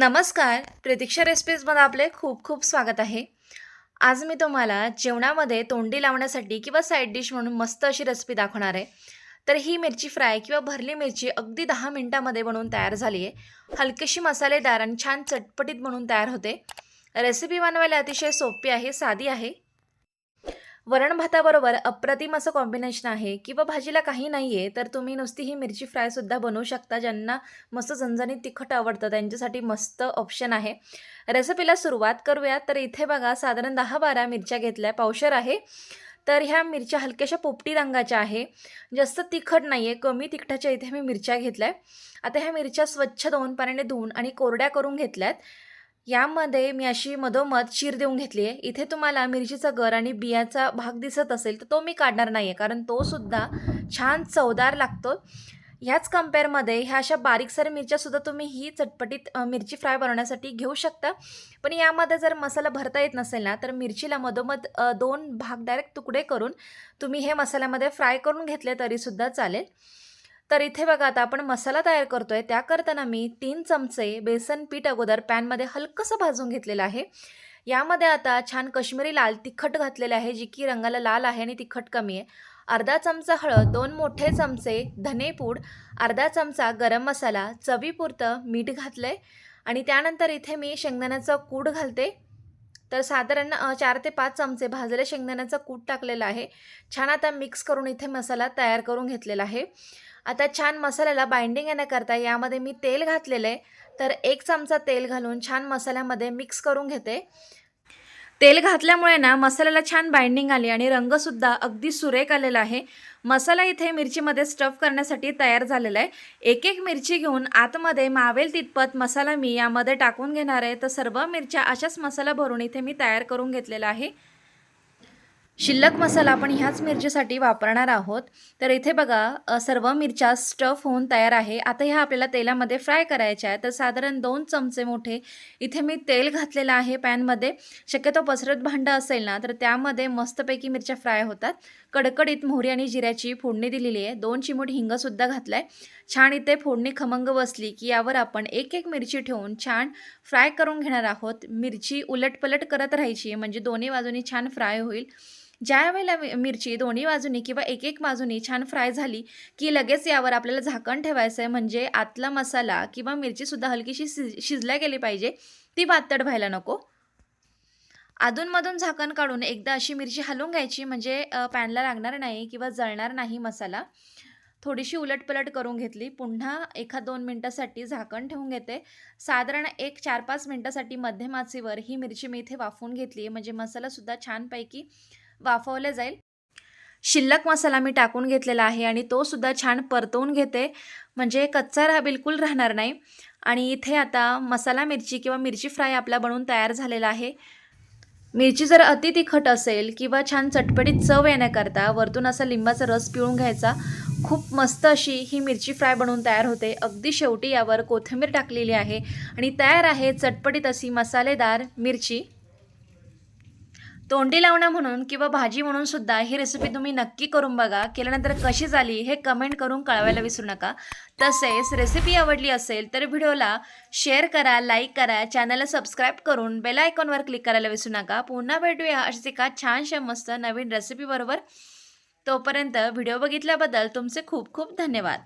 नमस्कार प्रतीक्षा रेसिपीजमध्ये आपले खूप खूप स्वागत आहे. आज मी तुम्हाला जेवणामध्ये तोंडी लावण्यासाठी किंवा साईड डिश म्हणून मस्त अशी रेसिपी दाखवणार आहे. तर ही मिरची फ्राय किंवा भरली मिरची अगदी दहा मिनटामध्ये बनवून तयार झाली आहे. हलकीशी मसालेदार आणि छान चटपटीत बनवून तयार होते. रेसिपी बनवायला अतिशय सोपी आहे साधी आहे. वरण भाताबरोबर अप्रतिम असं कॉम्बिनेशन आहे किंवा भाजीला काही नाही आहे तर तुम्ही नुसती ही मिरची फ्रायसुद्धा बनवू शकता ज्यांना मस्त झणझणीत तिखट आवडतं त्यांच्यासाठी मस्त ऑप्शन आहे. रेसिपीला सुरुवात करूया. तर इथे बघा साधारण दहा बारा मिरच्या घेतल्या. पावशर आहे. तर ह्या मिरच्या हलक्याशा पोपटी रंगाच्या आहे. जास्त तिखट नाही आहे कमी तिखटाच्या इथे मी मिरच्या घेतल्या. आता ह्या मिरच्या स्वच्छ दोन पाण्याने धुवून आणि कोरड्या करून घेतल्यात. यामध्ये मी अशी मधोमध शीर देऊन घेतली आहे. इथे तुम्हाला मिरचीचा गर आणि बियाचा भाग दिसत असेल तर तो मी काढणार नाही आहे कारण तो सुद्धा छान चवदार लागतो. ह्याच कम्पेअरमध्ये ह्या अशा बारीकसर मिरच्यासुद्धा तुम्ही ही चटपटीत मिरची फ्राय बनवण्यासाठी घेऊ शकता. पण यामध्ये जर मसाला भरता येत नसेल ना तर मिरचीला मधोमध दोन भाग डायरेक्ट तुकडे करून तुम्ही हे मसाल्यामध्ये फ्राय करून घेतले तरीसुद्धा चालेल. तर इथे बघा आता आपण मसाला तयार करतोय. त्या करताना मी तीन चमचे बेसन पीठ अगोदर पॅनमध्ये हलकंसं भाजून घेतलेलं आहे. यामध्ये आता छान कश्मीरी लाल तिखट घातलेले आहे जी की रंगाला लाल आहे आणि तिखट कमी आहे. अर्धा चमचा हळद दोन मोठे चमचे धनेपूड अर्धा चमचा गरम मसाला चवीपुरतं मीठ घातलं आणि त्यानंतर इथे मी शेंगदाण्याचं कूड घालते. तर साधारण चार ते पाच चमचे भाजलेल्या शेंगदाण्याचा कूट टाकलेला आहे. छान आता मिक्स करून इथे मसाला तयार करून घेतलेला आहे. आता छान मसाल्याला बाइंडिंग येण्याकरता यामध्ये मी तेल घातलेलं आहे. तर एक चमचा तेल घालून छान मसाल्यामध्ये मिक्स करून घेते. तेल घातल्यामुळे ना मसाल्याला छान बाइंडिंग आली आणि रंगसुद्धा अगदी सुरेख आलेला आहे. मसाला इथे मिरचीमध्ये स्टफ करण्यासाठी तयार झालेला आहे. एक एक मिरची घेऊन आतमध्ये मावेल तितपत मसाला मी यामध्ये टाकून घेणार आहे. तर सर्व मिरच्या अशाच मसाला भरून इथे मी तयार करून घेतलेला आहे. शिल्लक मसाला आपण ह्याच मिरचीसाठी वापरणार आहोत. तर इथे बघा सर्व मिरच्या स्टफ होऊन तयार आहे. आता ह्या आपल्याला तेलामध्ये फ्राय करायच्या आहे. तर साधारण दोन चमचे मोठे इथे मी तेल घातलेलं आहे पॅनमध्ये. शक्यतो पसरत भांडं असेल ना तर त्यामध्ये मस्तपैकी मिरच्या फ्राय होतात. कडकडीत मोहरी आणि जिऱ्याची फोडणी दिलेली आहे. दोन चिमूट हिंगसुद्धा घातला आहे छान इथे फोडणी खमंग बसली की यावर आपण एक एक मिरची ठेवून छान फ्राय करून घेणार आहोत. मिरची उलटपलट करत राहायची म्हणजे दोन्ही बाजूनी छान फ्राय होईल. ज्या वेळेला मि- मिरची दोन्ही बाजूनी किंवा एक एक बाजूनी छान फ्राय झाली की लगेच यावर आपल्याला झाकण ठेवायचं आहे म्हणजे आतला मसाला किंवा मिरचीसुद्धा हलकीशी शिज शिजल्या गेली पाहिजे ती पातळ व्हायला नको. अधूनमधून झाकण काढून एकदा अशी मिरची हलवून घ्यायची म्हणजे पॅनला लागणार नाही किंवा जळणार नाही मसाला. थोडीशी उलटपलट करून घेतली. पुन्हा एखाद दोन मिनटासाठी झाकण ठेवून घेते. साधारण एक चार पाच मिनटासाठी मध्यम आचेवर ही मिरची मी इथे वाफवून घेतली आहे म्हणजे मसालासुद्धा छानपैकी वाफवलं जाईल. शिल्लक मसाला मी टाकून घेतलेला आहे आणि तो सुद्धा छान परतवून घेते. म्हणजे कच्चा रा बिलकुल राहणार नाही. आणि इथे आता मसाला मिरची किंवा मिरची फ्राय आपला बनवून तयार झालेला आहे. मिरची जर अति तिखट असेल किंवा छान चटपटीत चव येण्याकरता वरतून असा लिंबाचा रस पिळून घ्यायचा खूप मस्त अशी ही मिरची फ्राय बनवून तयार होते. अगदी शेवटी यावर कोथिंबीर टाकलेली आहे आणि तयार आहे चटपटीत अशी मसालेदार मिरची. तोंडी लावणं म्हणून किंवा भाजी म्हणून सुद्धा ही रेसिपी तुम्ही नक्की करून बघा. केल्यानंतर कशी झाली हे कमेंट करून कळवायला विसरू नका. तसेच रेसिपी आवडली असेल तर व्हिडिओला शेअर करा लाईक करा चॅनलला सबस्क्राईब करून बेल आयकॉनवर क्लिक करायला विसरू नका. पुन्हा भेटूया अशीच एका छानशा मस्त नवीन रेसिपीबरोबर तोपर्यंत व्हिडिओ बघितल्याबद्दल तुमचे खूप खूप धन्यवाद.